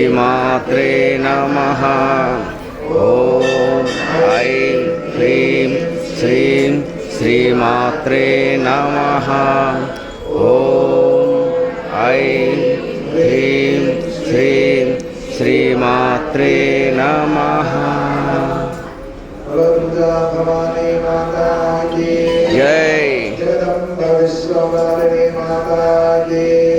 श्रीमात्रे नमः। ॐ ऐं ह्रीं श्रीं श्रीमात्रे नमः। ॐ ऐं ह्रीं श्रीं श्रीमात्रे नमः। जय। जगदम्ब विश्वमालिनी माता की।